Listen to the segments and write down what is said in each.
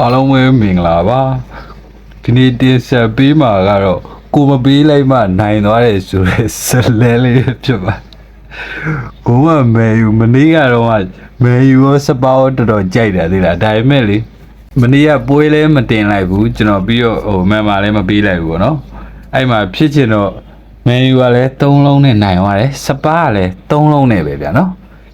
အားလုံးပဲမင်္ဂလာပါဒီနေ့တင်ဆက်ပေးမှာကတော့ကိုမပေးလိုက်မှနိုင်သွားတယ်ဆိုတဲ့ဇလဲလေးဖြစ်ပါကိုမမဲယူမနေ့ကတော့မဲယူရောစပါရောတော်တော်ကြိုက်တယ်သေးလားဒါပေမဲ့လေမနေ့ကပွဲလဲမတင်လိုက်ဘူးကျွန်တော်ပြီးတော့ဟိုမန်မာလည်းမပေးလိုက်ဘူးပေါ့နော်အဲ့မှာဖြစ်ချင်တော့မဲယူကလည်း3လုံးနဲ့နိုင်သွားတယ်စပါကလည်း3လုံးနဲ့ပဲဗျာနော်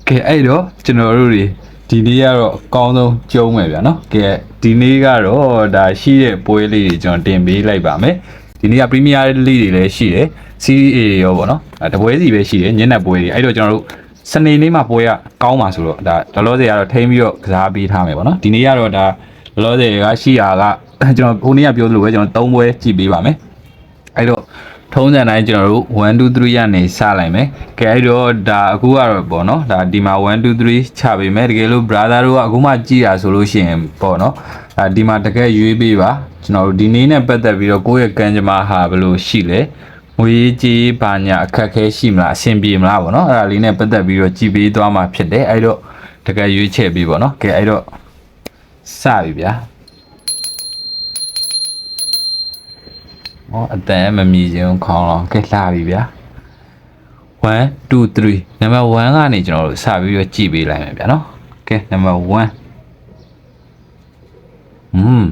ကဲအဲ့တော့ကျွန်တော်တို့တွေဒီနေ့ကတော့အကောင်းဆုံးကျုံးမယ်ဗျာနော်ကဲ ဒီနေ့ကတော့ဒါရှိတဲ့ပွဲလေးတွေကျွန်တော်တင်ပေးလိုက်ပါမယ်ဒီနေ့ကပရီးမီးယားလိတွေလည်းရှိတယ် CA ရောပေါ့နော်အဲတပွဲစီပဲရှိတယ်ညနေပွဲတွေအဲ့တော့ကျွန်တော်တို့စနေနေ့မှာပွဲကကောင်းပါဆိုတော့ဒါလောလောဆယ်ကတော့ထိမ့်ပြီးတော့ကစားပေးထားမယ်ပေါ့နော်ဒီနေ့ကတော့ဒါလောလောဆယ်ကရှိတာကကျွန်တော်ခုနေ့ကပြောသလိုပဲကျွန်တော်၃ပွဲကြည့်ပေးပါမယ်အဲ့တော့ ထုံးစံတိုင်းကျွန်တော်တို့1 2 3ကနေစလိုက်မယ်။ကဲအဲ့တော့ဒါအခုကတော့ပေါ့နော်ဒါဒီမှာ1 2 3ချပေးမယ်တကယ်လို့ brother တို့ကအခုမှကြည်ရဆိုလို့ရှိရင်ပေါ့နော်ဒါဒီမှာတကယ်ရွေးပေးပါကျွန်တော်တို့ဒီနေ့နဲ့ပတ်သက်ပြီးတော့ကိုယ့်ရဲ့ကံကြမ္မာဟာဘယ်လိုရှိလဲငွေကြီးဘာညာအခက်ခဲရှိမလားအဆင်ပြေမလားပေါ့နော်အဲ့ဒါလေးနဲ့ပတ်သက်ပြီးတော့ကြည်ပေးသွားမှာဖြစ်တယ်အဲ့တော့တကယ်ရွေးချယ်ပေးပေါ့နော်ကဲအဲ့တော့စပြီဗျာ ဟောအတန်မမြည်ခြင်းခေါင်းလောင်ကဲလှပြီဗျာ1 2 3နံပါတ်1ကနေကျွန်တော်တို့စပြီးတော့ကြည့်ပေးလိုက်မယ်ဗျာနော်ကဲနံပါတ်1อืม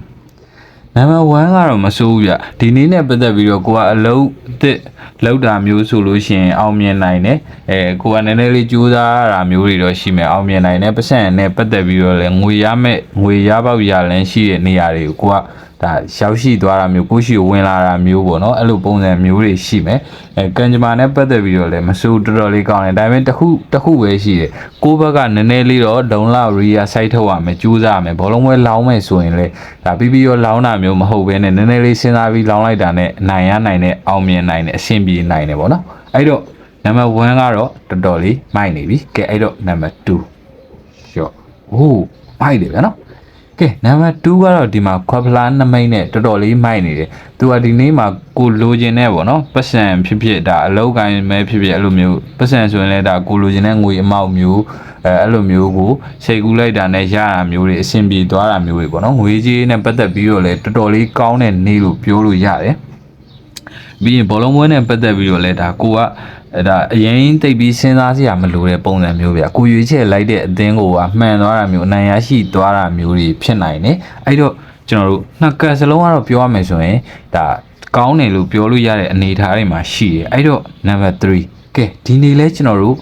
နံပါတ်1ကတော့မစိုးဘူးဗျဒီနေ့နဲ့ပတ်သက်ပြီးတော့ကိုကအလုံးအစ်စ်လောက်တာမျိုးဆိုလို့ရှိရင်အောင်မြင်နိုင်တယ်အဲကိုကနည်းနည်းလေးကြိုးစားရတာမျိုးတွေတော့ရှိမယ်အောင်မြင်နိုင်တယ်ပတ်စံနဲ့ပတ်သက်ပြီးတော့လည်းငွေရမဲ့ငွေရပေါက်ရလန်းရှိတဲ့နေရာတွေကိုကိုက ဒါရောက်ရှိသွားတာမျိုးကိုရှိကိုဝင်လာတာမျိုးပေါ့နော်အဲ့လိုပုံစံမျိုးတွေရှိမယ်အဲကံကြမ္မာနဲ့ပတ်သက်ပြီးတော့လည်းမစိုးတော်တော်လေးကောင်းတယ်ဒါပေမဲ့တစ်ခုတစ်ခုပဲရှိတယ်ကိုဘက်ကနည်းနည်းလေးတော့ဒုံလာရီယာစိုက်ထုတ်ရမယ်ကြိုးစားရမယ်ဘောလုံးပွဲလောင်းမယ်ဆိုရင်လေဒါပြီးပြီးရောလောင်းတာမျိုးမဟုတ်ဘဲနဲ့နည်းနည်းလေးစဉ်းစားပြီးလောင်းလိုက်တာနဲ့နိုင်ရနိုင်တဲ့အောင်မြင်နိုင်တဲ့အဆင်ပြေနိုင်တယ်ပေါ့နော်အဲ့တော့နံပါတ်1ကတော့တော်တော်လေးမိုက်နေပြီကဲအဲ့တော့နံပါတ်2ရော့ဟိုးမိုက်တယ်ဗျာနော် ကဲနံပါတ်2ကတော့ဒီမှာခွက်ဖလားနမိတ်နဲ့တော်တော်လေးမိုက်နေတယ်သူကဒီနေ့မှာကိုလိုချင်တဲ့ပေါ့နော်ပတ်စံဖြစ်ဖြစ်ဒါအလောက်ကိုင်းမဲဖြစ်ဖြစ်အဲ့လိုမျိုးပတ်စံဆိုရင်လည်းဒါကိုလိုချင်တဲ့ငွေအမောက်မျိုးအဲအဲ့လိုမျိုးကိုစိတ်ကူးလိုက်တာနဲ့ရတာမျိုးတွေအဆင်ပြေသွားတာမျိုးတွေပေါ့နော်ငွေကြီးနဲ့ပတ်သက်ပြီးတော့လည်းတော်တော်လေးကောင်းတဲ့နေ့လို့ပြောလို့ရတယ်ပြီးရင်ဘောလုံးပွဲနဲ့ပတ်သက်ပြီးတော့လဲဒါကိုက အဲဒါအရင်တိတ်ပြီးစဉ်းစားစရာမလိုတဲ့ပုံစံမျိုးဗျာကိုရွေးချက်လိုက်တဲ့အသင်းကိုကမှန်သွားတာမျိုးအနိုင်ရရှိသွားတာမျိုးတွေဖြစ်နိုင်တယ်အဲ့တော့ကျွန်တော်တို့နှစ်ကတ်စလုံးကတော့ပြောရမယ်ဆိုရင်ဒါကောင်းတယ်လို့ပြောလို့ရတဲ့အနေအထားတွေမှာရှိတယ်အဲ့တော့ number 3ကဲဒီနေ့လဲကျွန်တော်တို့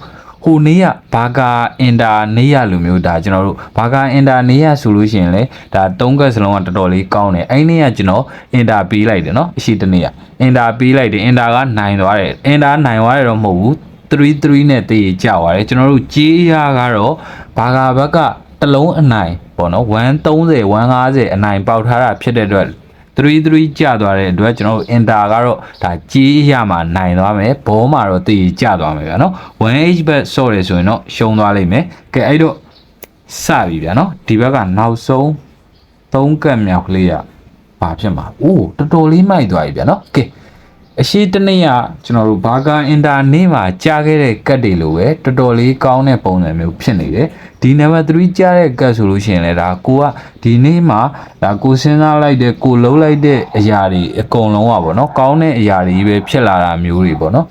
ဟိုနေ့ကဘာကာအင်တာနေ့ရလိုမျိုးဒါကျွန်တော်တို့ဘာကာအင်တာနေ့ရဆိုလို့ရှိရင်လေဒါ၃ကက်စလုံးကတော်တော်လေးကောင်းတယ်အဲ့နေ့ကကျွန်တော်အင်တာပေးလိုက်တယ်နော်အရှိတနေ့ကအင်တာပေးလိုက်တယ်အင်တာကနိုင်သွားတယ်အင်တာနိုင်သွားတယ်တော့မဟုတ်ဘူး3-3နဲ့တည်ကြသွားတယ်ကျွန်တော်တို့ကြေးရကတော့ဘာကာဘက်ကတလုံးအနိုင်ပေါ့နော်130 150အနိုင်ပေါက်ထားတာဖြစ်တဲ့အတွက် 3-3ကျသွားတဲ့အတွက်ကျွန်တော်တို့ enter ကတော့ဒါကြီးရမှာနိုင်သွားမယ်ဘောမှာတော့တည်ကျသွားမယ်ဗျာနော် 1h bet ဆော့တယ်ဆိုရင်တော့ရှုံးသွားလိမ့်မယ်ကဲအဲ့တော့စပြီဗျာနော်ဒီဘက်ကနောက်ဆုံး3ကတ်မြောက်ကလေးရဘာဖြစ်မှာအိုးတော်တော်လေးမိုက်သွားပြီဗျာနော်ကဲ အရှိတနေ့ကကျွန်တော်တို့ဘာကာအင်တာနေ့မှာကြားခဲ့တဲ့ကတ်တွေလိုပဲတော်တော်လေးကောင်းတဲ့ပုံစံမျိုးဖြစ်နေတယ်ဒီနံပါတ်3ကြားတဲ့ကတ်ဆိုလို့ရှိရင်လည်းဒါကိုကဒီနေ့မှာဒါကိုစဉ်းစားလိုက်တဲ့ကိုလုံးလိုက်တဲ့အရာတွေအကုန်လုံးอ่ะဗောနော်ကောင်းတဲ့အရာတွေပဲဖြစ်လာတာမျိုးတွေဗောနော်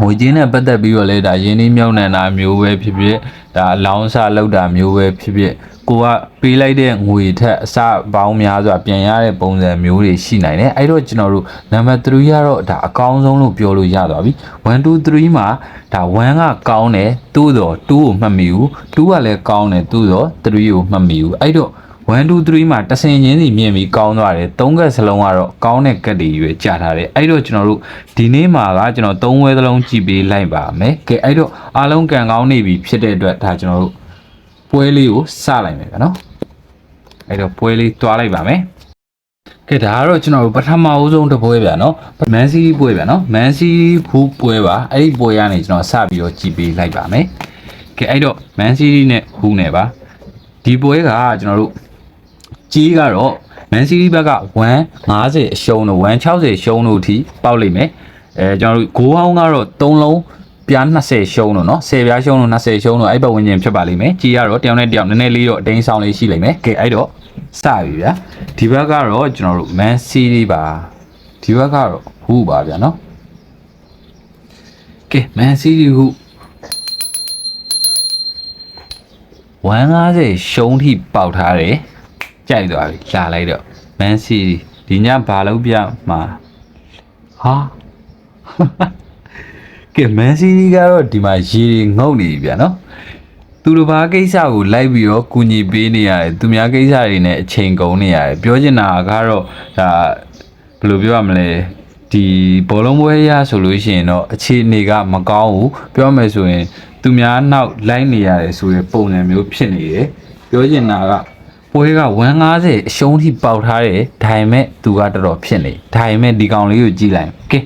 ငွေကြေးနဲ့ပတ်သက်ပြီးတော့လဲဒါရင်းနှီးမြှုပ်နှံတာမျိုးပဲဖြစ်ဖြစ်ဒါအလောင်းစားလောက်တာမျိုးပဲဖြစ်ဖြစ်ကိုကပေးလိုက်တဲ့ငွေထက်အစပေါင်းများစွာပြန်ရတဲ့ပုံစံမျိုးတွေရှိနိုင်တယ်အဲ့တော့ကျွန်တော်တို့နံပါတ်3ကတော့ဒါအကောင်းဆုံးလို့ပြောလို့ရသွားပြီ1 2 3မှာဒါ1ကကောင်းတယ်တိုးတော့2ကိုမှတ်မိဘူး2ကလည်းကောင်းတယ်တိုးတော့3ကိုမှတ်မိဘူးအဲ့တော့ 1 2 3မှာတဆင်ချင်းစီမြင်ပြီးကောင်းသွားတယ်၃ကက်စလုံးကတော့ကောင်းတဲ့ကက်တွေရွေးကြထားတယ်အဲ့တော့ကျွန်တော်တို့ဒီနေ့မှာကကျွန်တော်၃ဝဲသလုံးကြည့်ပေးလိုက်ပါမယ်ကဲအဲ့တော့အားလုံးကန်ကောင်းနေပြီဖြစ်တဲ့အတွက်ဒါကျွန်တော်တို့ပွဲလေးကိုစလိုက်မယ်ဗျာနော်အဲ့တော့ပွဲလေးတွားလိုက်ပါမယ်ကဲဒါကတော့ကျွန်တော်တို့ပထမအဆုံးတစ်ပွဲဗျာနော်မန်စီးပွဲဗျာနော်မန်စီးဘူးပွဲပါအဲ့ဒီပွဲကနေကျွန်တော်စပြီးတော့ကြည့်ပေးလိုက်ပါမယ်ကဲအဲ့တော့မန်စီးနဲ့ဘူးနဲ့ပါဒီပွဲကကျွန်တော်တို့ ကြီးကတော့ Man City ဘက်က150အရှုံးလို့160ရှုံးလို့အထိပေါက်လိမ့်မယ်အဲကျွန်တော်တို့ဂိုးဟောင်းကတော့3လုံးပြား20ရှုံးလို့เนาะ10ပြားရှုံးလို့20ရှုံးလို့အဲ့ပတ်ဝန်းကျင်ဖြစ်ပါလိမ့်မယ်ကြီးကတော့တယောက်နဲ့တယောက်နည်းနည်းလေးတော့အတင်းဆောင်လေးရှိလိမ့်မယ်ကဲအဲ့တော့စ စပြီဗျာဒီဘက်ကတော့ကျွန်တော်တို့ Man City ပါဒီဘက်ကတော့ဟူပါဗျာနော်ကဲ Man City ဟူ150ရှုံးထိပေါက်ထားတယ် ကြိုက်သွားပြီလာလိုက်တော့ Man City ဒီညဘာလို့ပြမှာဟာကဲ Man City ကတော့ဒီမှာရေတွေငုတ်နေပြီဗျာနော်သူတို့ဘာကိစ္စကိုလိုက်ပြီးတော့ကူညီပေးနေရတယ်သူများကိစ္စတွေနဲ့အချိန်ကုန်နေရတယ်ပြောချင်တာကတော့ဒါဘယ်လိုပြောရမလဲဒီဘောလုံးပွဲရဆိုလို့ရှိရင်တော့အခြေအနေကမကောင်းဘူးပြောမယ်ဆိုရင် သူများနောက်လိုက်နေရတယ်ဆိုတဲ့ပုံစံမျိုးဖြစ်နေတယ်ပြောချင်တာက ပွဲက150အရှုံးထိပေါက်ထားတယ်ဒါပေမဲ့သူကတော်တော်ဖြစ်နေဒါပေမဲ့ဒီကောင်လေးကိုကြည့်လိုက်ကဲ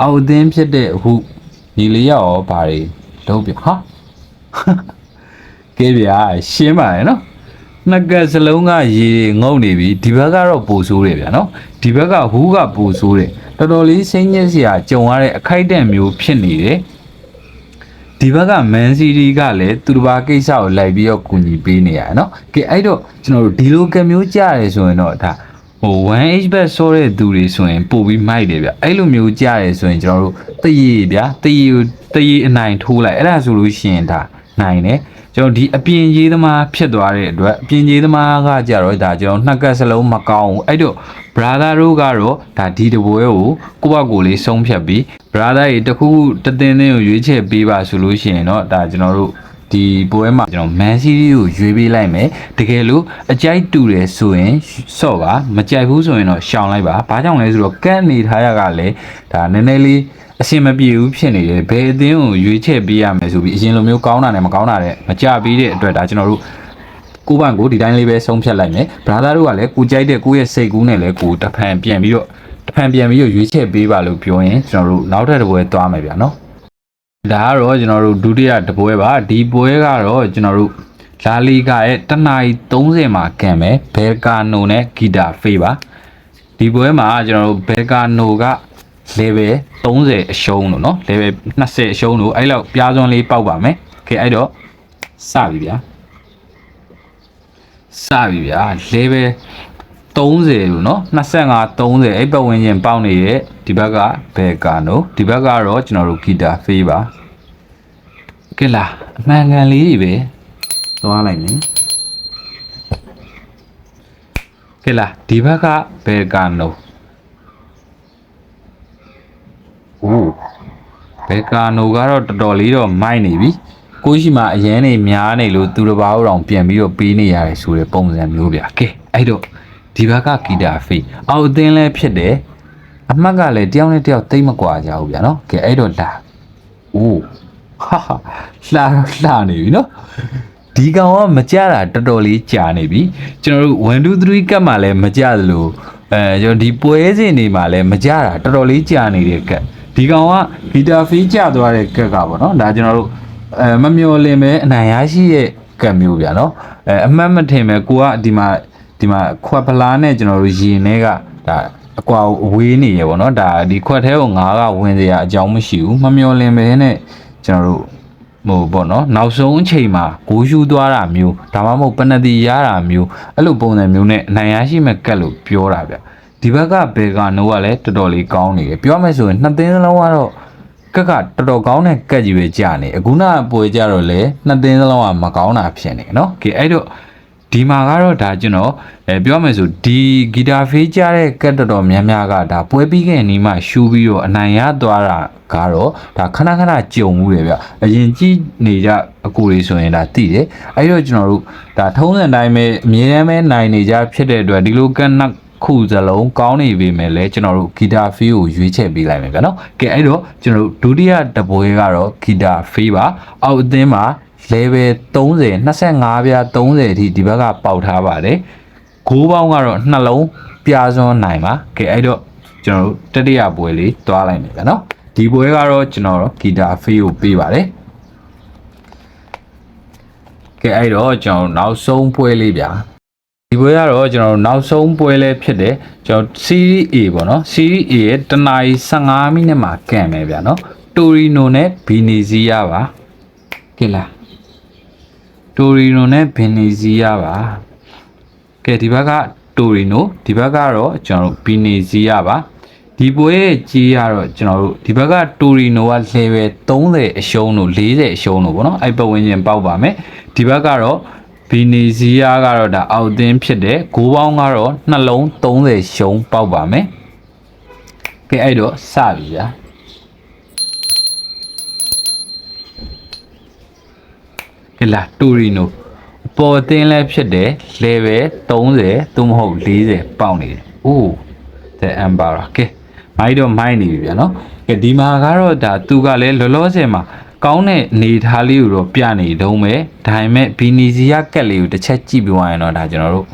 အောက်အသင်းဖြစ်တဲ့အခုညီလေးရောဘာတွေလုံးပြဟာကဲဗျာရှင်းပါရဲ့နော်နှစ်ကက်စလုံးကရေငုံနေပြီဒီဘက်ကတော့ပူဆိုးတယ်ဗျာနော်ဒီဘက်ကဟူးကပူဆိုးတယ်တော်တော်လေးစိမ့်ညစ်စရာကြုံရတဲ့အခိုက်အတန့်မျိုးဖြစ်နေတယ် ဒီဘက်ကမန်စီတီကလည်းသူတစ်ပါးကိစ္စကိုလိုက်ပြီးတော့ကူညီပေးနေရတယ်နော်ကဲအဲ့တော့ကျွန်တော်တို့ဒီလိုကမျိုးကြားရဲဆိုရင်တော့ဒါဟို 1H bet ဆောတဲ့သူတွေဆိုရင်ပို့ပြီးမိုက်တယ်ဗျအဲ့လိုမျိုးကြားရဲဆိုရင်ကျွန်တော်တို့တရေဗျာတရေကိုတရေအနိုင်ထိုးလိုက်အဲ့ဒါဆိုလို့ရှိရင်ဒါ နိုင်တယ်ကျွန်တော်ဒီအပြင်ရေးသမားဖြစ်သွားတဲ့အတွက်အပြင်ရေးသမားကကြတော့ဒါကျွန်တော်နှစ်ကက်စလုံးမကောင်းဘူးအဲ့တော့ brother တို့ကတော့ဒါဒီတပွဲကိုကိုယ့်ဘက်ကိုလေးဆုံးဖြတ်ပြီး brother ရေတစ်ခုခုတသင်းသင်းကိုရွေးချယ်ပေးပါဆိုလို့ရှိရင်တော့ဒါကျွန်တော်တို့ ဒီပွဲမှာကျွန်တော် Man City ကိုရွေးပေးလိုက်မယ်တကယ်လို့အကြိုက်တူတယ်ဆိုရင်စော့ပါမကြိုက်ဘူးဆိုရင်တော့ရှောင်လိုက်ပါဘာကြောင့်လဲဆိုတော့ကန့်နေထားရကလည်းဒါနည်းနည်းလေးအဆင်မပြေဘူးဖြစ်နေတယ်ဘယ်အသင်းကိုရွေးချယ်ပေးရမယ်ဆိုပြီးအရင်လိုမျိုးကောင်းတာနဲ့မကောင်းတာနဲ့မကြပေးတဲ့အတွက်ဒါကျွန်တော်တို့ကိုယ့်ဘန်ကိုဒီတိုင်းလေးပဲဆုံးဖြတ်လိုက်မယ်ဘရာသာတို့ကလည်းကိုကြိုက်တဲ့ကိုယ့်ရဲ့စိတ်ကူးနဲ့လည်းကိုတဖန်ပြန်ပြီးတော့တဖန်ပြန်ပြီးတော့ရွေးချယ်ပေးပါလို့ပြောရင်ကျွန်တော်တို့နောက်ထပ်တစ်ပွဲသွားမယ်ဗျာနော် ဒါကတော့ကျွန်တော်တို့ဒုတိယတစ်ပွဲပါဒီပွဲကတော့ကျွန်တော်တို့လာလီဂါရဲ့တနာရီ30မှာကန်မယ်ဘယ်ကာနိုနဲ့ဂီတာဖေးပါဒီပွဲမှာကျွန်တော်တို့ဘယ်ကာနိုက level 30အရှုံးလို့เนาะ level 20အရှုံးလို့အဲ့လောက်ပြားစွန်းလေးပေါက်ပါမယ်โอเคအဲ့တော့စပြီဗျာစပြီဗျာ level 30လို့နော်25 30အဲ့ပတ်ဝန်းကျင်ပေါက်နေတဲ့ဒီဘက်ကဘယ်ကာနိုဒီဘက်ကတော့ကျွန်တော်တို့ဂီတာဖေးပါကဲလားအမှန်ကန်လေးတွေပဲသွားလိုက်မယ်ကဲလားဒီဘက်ကဘယ်ကာနိုဟုတ်ဘယ်ကာနိုကတော့တော်တော်လေးတော့မိုက်နေပြီကိုရှိမှာအရန်နေများနေလို့သူတစ်ပါးတော့ပြန်ပြီးတော့ပေးနေရတယ်ဆိုတဲ့ပုံစံမျိုးဗျာကဲအဲ့တော့ ဒီဘက်ကဂီတာဖေးအောက်အသင်းလဲဖြစ်တယ်။အမှတ်ကလည်းတယောက်နဲ့တယောက်တိတ်မကွာကြဘူးဗျာနော်။ကဲအဲ့တော့လာ။အိုးဟာဟာလှလှနေပြီနော်။ဒီကောင်ကမကြတာတော်တော်လေးကြာနေပြီကျွန်တော်တို့1 2 3ကတ်မှလည်းမကြသလိုအဲကျွန်တော်ဒီပွဲစဉ်တွေမှာလည်းမကြတာတော်တော်လေးကြာနေတဲ့ကတ်ဒီကောင်ကဂီတာဖီးကြသွားတဲ့ကတ်ကပေါ့နော်ဒါကျွန်တော်တို့အဲမမျော်လင့်ပဲအနိုင်ရရှိရဲ့ကတ်မျိုးဗျာနော်အဲအမှတ်မထင်ပဲကိုကဒီမှာ ဒီမှာခွက်ဖလားနဲ့ကျွန်တော်တို့ရင်ထဲကဒါအကွာအဝေးနေရပေါ့နော်ဒါဒီခွက်ထဲကိုငါးကဝင်စရာအကြောင်းမရှိဘူးမမျော်လင့်ပဲနဲ့ကျွန်တော်တို့ဟိုပေါ့နော်နောက်ဆုံးအချိန်မှာဂိုးယူသွားတာမျိုးဒါမှမဟုတ်ပနတီရတာမျိုးအဲ့လိုပုံစံမျိုးနဲ့အနိုင်ရရှိမဲ့ကတ်လို့ပြောတာဗျဒီဘက်ကဘေကာနိုးကလည်းတော်တော်လေးကောင်းနေတယ်ပြောမယ်ဆိုရင်နှစ်သင်းစလုံးကတော့ကက်ကတော်တော်ကောင်းတဲ့ကက်ကြီးပဲကြာနေအခုနကပွဲကြတော့လေနှစ်သင်းစလုံးကမကောင်းတာဖြစ်နေနော်ကဲအဲ့တော့ ဒီမှာကတော့ဒါကျွန်တော်အဲပြောမယ်ဆိုဒီဂီတာဖေးကြတဲ့ကက်တော်တော်များများကဒါပွဲပြီးခဲ့နီးမှရှူးပြီးတော့အနိုင်ရသွားတာကတော့ဒါခဏခဏကြုံမှုတယ်ဗျအရင်ကြည့်နေကြအကူတွေဆိုရင်ဒါသိတယ်အဲ့တော့ကျွန်တော်တို့ဒါထုံးစံတိုင်းပဲအမြဲတမ်းပဲနိုင်နေကြဖြစ်တဲ့အတွက်ဒီလိုကက်နက်ခုစလုံးကောင်းနေပြီမဲ့လဲကျွန်တော်တို့ဂီတာဖေးကိုရွေးချယ်ပေးလိုက်မယ်ဗျာနော်ကဲအဲ့တော့ကျွန်တော်တို့ဒုတိယတပွဲကတော့ဂီတာဖေးပါအောက်အသင်းမှာ level 30 25ပြား30အထိဒီဘက်ကပေါက်ထားပါတယ်ဂိုးပေါင်းကတော့နှလုံးပြားစွန်းနိုင်ပါကဲအဲ့တော့ကျွန်တော်တို့တတိယပွဲလေးတွားလိုက်မယ်ဗျာနော်ဒီပွဲကတော့ကျွန်တော်တို့ဂီတာဖေးကိုပေးပါတယ်ကဲအဲ့တော့ကျွန်တော်နောက်ဆုံးပွဲလေးဗျာဒီပွဲကတော့ကျွန်တော်တို့နောက်ဆုံးပွဲလဲဖြစ်တယ်ကျွန်တော် Series A ပေါ့နော် Series A ရဲ့တနာရီ15မိနစ်မှာကန်မယ်ဗျာနော်တိုရီနိုနဲ့ဘီနီဇီယာပါကဲလား တိုရီနိုနဲ့ဘီနီဇီယာပါကကဲဒီဘက်ကတိုရီနိုဒီဘက်ကတော့ကျွန်တော်တို့ဘီနီဇီယာပါဒီပွဲရဲ့ကြီးရတော့ကျွန်တော်တို့ဒီဘက်ကတိုရီနိုက level 30အရှုံးလို့40အရှုံးလို့ပေါ့နော်အဲ့ပတ်ဝန်းကျင်ပေါက်ပါမယ်ဒီဘက်ကတော့ဘီနီဇီယာကတော့ဒါအောက်သင်းဖြစ်တယ်ဂိုးပေါင်းကတော့နှလုံး30ရှုံးပေါက်ပါမယ်ကဲအဲ့တော့စပြီဗျာ ဟဲ့လားတူရီနိုပေါ်တင်းလဲဖြစ်တယ် level 30သို့မဟုတ်40ပေါက်နေတယ်။အိုး the emperor ကဲမိုက်တော့မိုက်နေပြီဗျာနော်။ကဲဒီမှာကတော့ဒါသူကလည်းလောလောဆယ်မှာကောင်းတဲ့အနေထားလေးကိုတော့ပြနေတုံးပဲ။ဒါပေမဲ့ဘီနီစီယာကက်လေးကိုတစ်ချက်ကြည့်ပြီးသွားရင်တော့ဒါကျွန်တော်တို့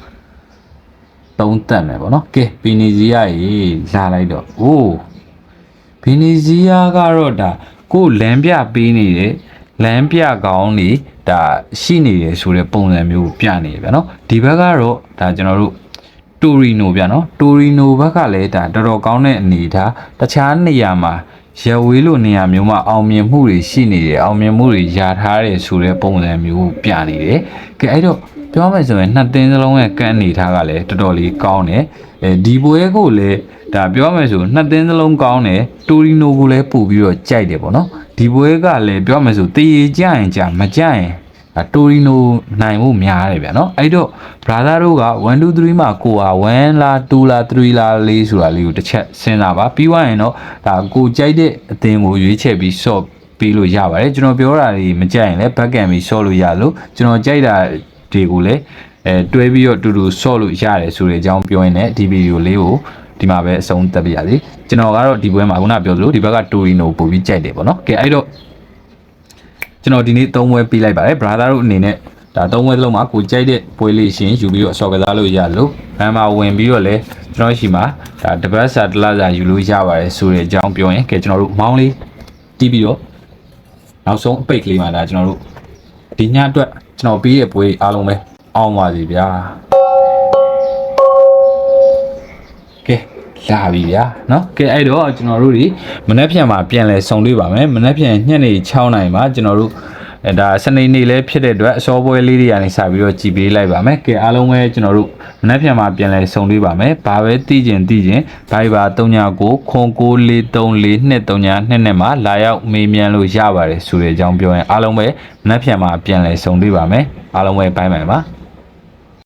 သုံးသက်မယ်ပေါ့နော်။ကဲဘီနီစီယာရေလာလိုက်တော့အိုးဗီနီဇီးယားကတော့ဒါကိုယ်လမ်းပြပေးနေတယ် လမ်းပြကောင်းနေဒါရှိနေတယ်ဆိုတဲ့ပုံစံမျိုးကိုပြနေတယ်ဗျာနော်ဒီဘက်ကတော့ဒါကျွန်တော်တို့တိုရီနိုဗျာနော်တိုရီနိုဘက်ကလည်းဒါတော်တော်ကောင်းတဲ့အနေထားတခြားနေရာမှာရဝေးလိုနေရာမျိုးမှာအောင်မြင်မှုတွေရှိနေတယ်အောင်မြင်မှုတွေယာထားတယ်ဆိုတဲ့ပုံစံမျိုးကိုပြနေတယ်ကဲအဲ့တော့ပြောမယ်ဆိုရင်နှစ်သင်းစလုံးရဲ့ကန့်အနေထားကလည်းတော်တော်လေးကောင်းတယ်အဲဒီပွဲကိုလည်း ဒါပြောမယ်ဆိုနှစ်သင်းစလုံးကောင်းတယ်တိုရီနိုကိုလည်းပို့ပြီးတော့ကြိုက်တယ်ပေါ့နော်ဒီပွဲကလည်းပြောမယ်ဆိုတည်ကြရင်ကြာမကြရင်ဒါတိုရီနိုနိုင်ဖို့များတယ်ဗျာနော်အဲ့တော့ brother တို့က1 2 3မှာကိုဟာ1လား2လား3လား4ဆိုတာလေးကိုတစ်ချက်စဉ်းစားပါပြီးသွားရင်တော့ဒါကိုကြိုက်တဲ့အသင်းကိုရွေးချယ်ပြီး short ပေးလို့ရပါတယ်ကျွန်တော်ပြောတာတွေမကြိုက်ရင်လည်း back end ပြီး short လို့ရလို့ကျွန်တော်ကြိုက်တာတွေကိုလည်းအဲတွဲပြီးတော့တူတူ short လို့ရတယ်ဆိုတဲ့အကြောင်းပြောရင်းနဲ့ဒီဗီဒီယိုလေးကို ဒီမှာပဲအဆုံးသတ်ပြရစီကျွန်တော်ကတော့ဒီပွဲမှာခုနပြောသလိုဒီဘက်ကတိုရီနိုပို့ပြီးကြိုက်တယ်ပေါ့နော်ကဲအဲ့တော့ကျွန်တော်ဒီနေ့၃ပွဲပြီးလိုက်ပါတယ် brother တို့အနေနဲ့ဒါ၃ပွဲလုံးမှာကိုကြိုက်တဲ့ပွဲလေးရှင်ယူပြီးတော့အစော်ကစားလို့ရလို့ဘန်မှာဝင်ပြီးတော့လဲကျွန်တော်ရှိမှာဒါတပတ်စာတစ်လစာယူလို့ရပါတယ်ဆိုတဲ့အကြောင်းပြောရင်ကဲကျွန်တော်တို့မောင်းလေးတီးပြီးတော့နောက်ဆုံးအပိတ်ကလေးမှာဒါကျွန်တော်တို့ဒီညအတွက်ကျွန်တော်ပြီးရဲ့ပွဲအားလုံးပဲအောင်ပါစီဗျာ လာပြီဗျာเนาะကဲအဲ့တော့ကျွန်တော်တို့ဒီမနေ့ပြန်မှာပြန်လဲဆုံတွေ့ပါမယ်မနေ့ပြန်ညနေ6နိုင်မှာကျွန်တော်တို့အဲဒါစနေနေ့လဲဖြစ်တဲ့အတွက်အစောပွဲလေးတွေကနေစပြီးတော့ကြည်ပေးလိုက်ပါမယ်ကဲအားလုံးပဲကျွန်တော်တို့မနေ့ပြန်မှာပြန်လဲဆုံတွေ့ပါမယ်ဘာပဲသိကျင်သိကျင်ဘိုင်ဘာ39ခွန်6434239နဲ့မှာလာရောက်မေးမြန်းလို့ရပါတယ်ဆိုတဲ့အကြောင်းပြောရင်အားလုံးပဲမနေ့ပြန်မှာပြန်လဲဆုံတွေ့ပါမယ်အားလုံးပဲဘိုင်ဘိုင်ပါ